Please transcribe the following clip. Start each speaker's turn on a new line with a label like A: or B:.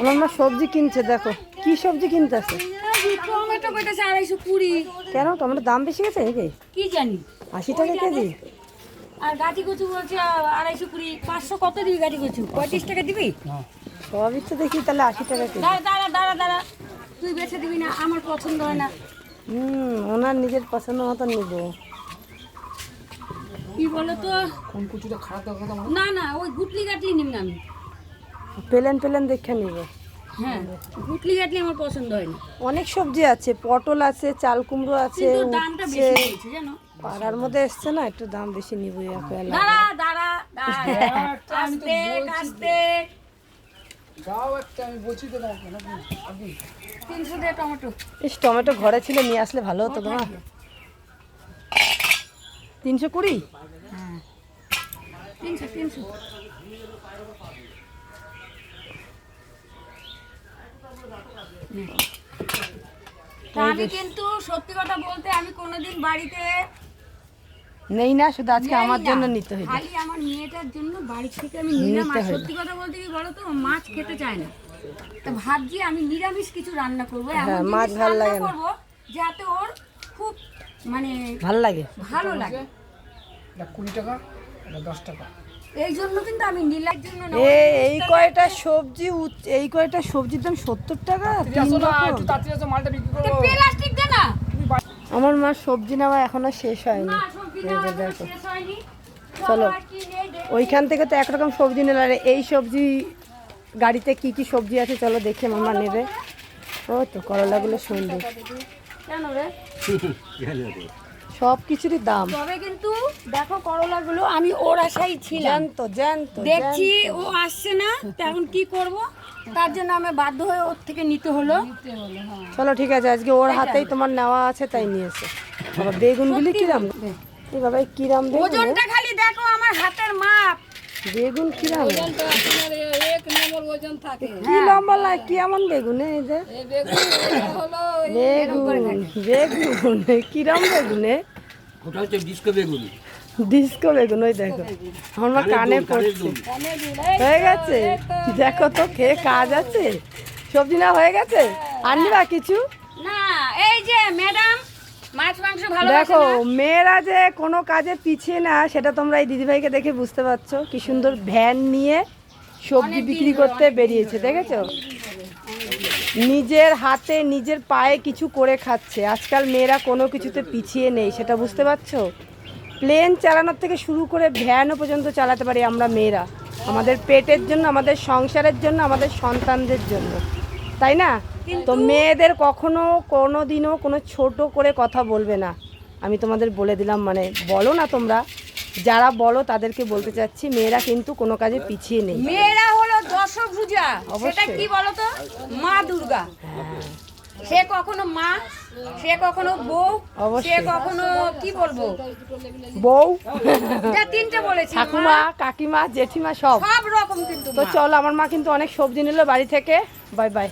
A: আমার মা সবজি কিনছে দেখো। কি সবজি কিনতেছে?
B: টমেটো কইতেছে আড়াইশো কুড়ি।
A: কেন? টমেটোর দাম বেশি গেছে নাকি?
B: কি জানি।
A: আশি টাকা কেজি?
B: আর গাঠি কচু বলছে আড়াইশো কুড়ি পাঁচশো কত দিবি গাঠি কচু? পঁয়ত্রিশ টাকা দিবি?
A: সবই তো দেখি তাহলে আশি টাকা কেজি।
B: দাঁড়া দাঁড়া দাঁড়া দাঁড়া। তুই বেছে দিবি না আমার পছন্দ হয় না।
A: হুম ওনার নিজের পছন্দ মতো নিব।
B: কি বলো তো খারাপ না না ওই গুটলি গাটলি নিম না আমি।
A: প্লেন প্লেন দেখে নিব।
B: হ্যাঁ গুটলি গাটলি আমার পছন্দ হয় না।
A: অনেক সবজি আছে পটল আছে চাল কুমড়ো আছে
B: কিন্তু দামটা বেশি হয়েছে জানো?
A: পাড়ার মধ্যে এসছে না একটু দাম বেশি নিব
B: দাঁড়া দাঁড়া টমেটো।
A: ঘরে ছিল নিয়ে আসলে ভালো হতো তোমার তিনশো কুড়ি?
B: হ্যাঁ। তিনশো তিনশো। আমি কিন্তু সত্যি কথা বলতে আমি কোনোদিন বাড়িতে
A: নেই না শুধু আজকে আমার জন্য নিতে হইবে।
B: খালি আমার মেয়েটার জন্য বাড়ি থেকে আমি নিলাম আর সত্যি কথা বলতে কি বলো তো মাছ খেতে চায় না। তো ভাবছি আমি নিরামিষ কিছু রান্না করব। এমন
A: হ্যাঁ, মাছ ভালো
B: রান্না
A: লাগে না।
B: করব যাতে ওর খুব মানে
A: ভালো লাগে?
B: ভালো লাগে।
C: কুড়ি টাকা দশ টাকা।
B: এই জন্য কিন্তু আমি নীলার জন্য
A: এই কয়টা সবজি এই কয়টা সবজির দাম সত্তর টাকা?
B: প্লাস্টিক দে না।
A: আমার মা সবজি নেওয়া এখনও শেষ হয়নি।
B: না সবজি
A: এই
B: নেওয়া
A: যে
B: এখনও
A: দেখো।
B: শেষ হয়নি।
A: চলো। ওইখান থেকে তো একরকম সবজি নিল আর এই সবজি গাড়িতে কি কি সবজি আছে চলো দেখে মামা নেবে। ও তো করলাগুলো সুন্দর
B: কেন রে?
A: সব কিছুরই দাম।
B: তবে কিন্তু দেখো করলাগুলো আমি ওর আশাই ছিলাম।
A: জ্যান্ত জ্যান্ত
B: দেখছি ও আসছে না তখন এখন কি করব? তার জন্য আমি বাধ্য হয়ে ওর থেকে নিতে হলো।
A: চলো ঠিক আছে আজকে ওর হাতেই তোমার নেওয়া আছে তাই নিয়েছে আবার বেগুনগুলি কিরাম? এ বাবা কিরাম
B: ওজনটা খালি দেখো আমার হাতের মাপ।
A: বেগুন কিরাম রে?
B: এক নম্বর ওজন থাকে।
A: কি লম্বা লাগে? কি এমন বেগুন এই যে? বেগুন বেগুন কিরাম বেগুনে
D: ওটা হচ্ছে ডিস্কো বেগুন।
A: ডিস্কো বেগুন ওই দেখো। আমার কানে পড়ছে। হয়ে গেছে? দেখো তো খেয়ে কাজ আছে? সবজি না হয়ে গেছে? আনবা কিছু?
B: না এই যে ম্যাডাম মাছ মাংস ভালো
A: দেখো মেয়েরা যে কোনো কাজে পিছিয়ে না সেটা তোমরা এই দিদিভাইকে দেখে বুঝতে পারছ। কি সুন্দর ভ্যান নিয়ে সবজি বিক্রি করতে বেরিয়েছে দেখেছ? নিজের হাতে নিজের পায়ে কিছু করে খাচ্ছে। আজকাল মেয়েরা কোনো কিছুতে পিছিয়ে নেই সেটা বুঝতে পারছ? প্লেন চালানোর থেকে শুরু করে ভ্যানও পর্যন্ত চালাতে পারি আমরা মেয়েরা। আমাদের পেটের জন্য আমাদের সংসারের জন্য আমাদের সন্তানদের জন্য। তাই না? তো মেয়েদের কখনো কোনো দিনও কোনো ছোট করে কথা বলবে না। আমি তোমাদের বলে দিলাম মানে বলো না তোমরা যারা বলো তাদেরকে বলতে চাচ্ছি মেয়েরা কিন্তু কোনো কাজে পিছিয়ে নেই।
B: মেয়েরা হলো দশভুজা। সেটা
A: অবশ্যই।
B: কি বলতো? মা দুর্গা। সে কখনো মা সে কখনো বউ সে কখনো কি বলব?
A: বউ।
B: যা তিনটে বলেছি
A: ঠাকুমা কাকিমা জেঠিমা সব।
B: সব রকম কিন্তু
A: তো চলো আমার মা কিন্তু অনেক সবজি নিল বাড়ি থেকে। Bye bye.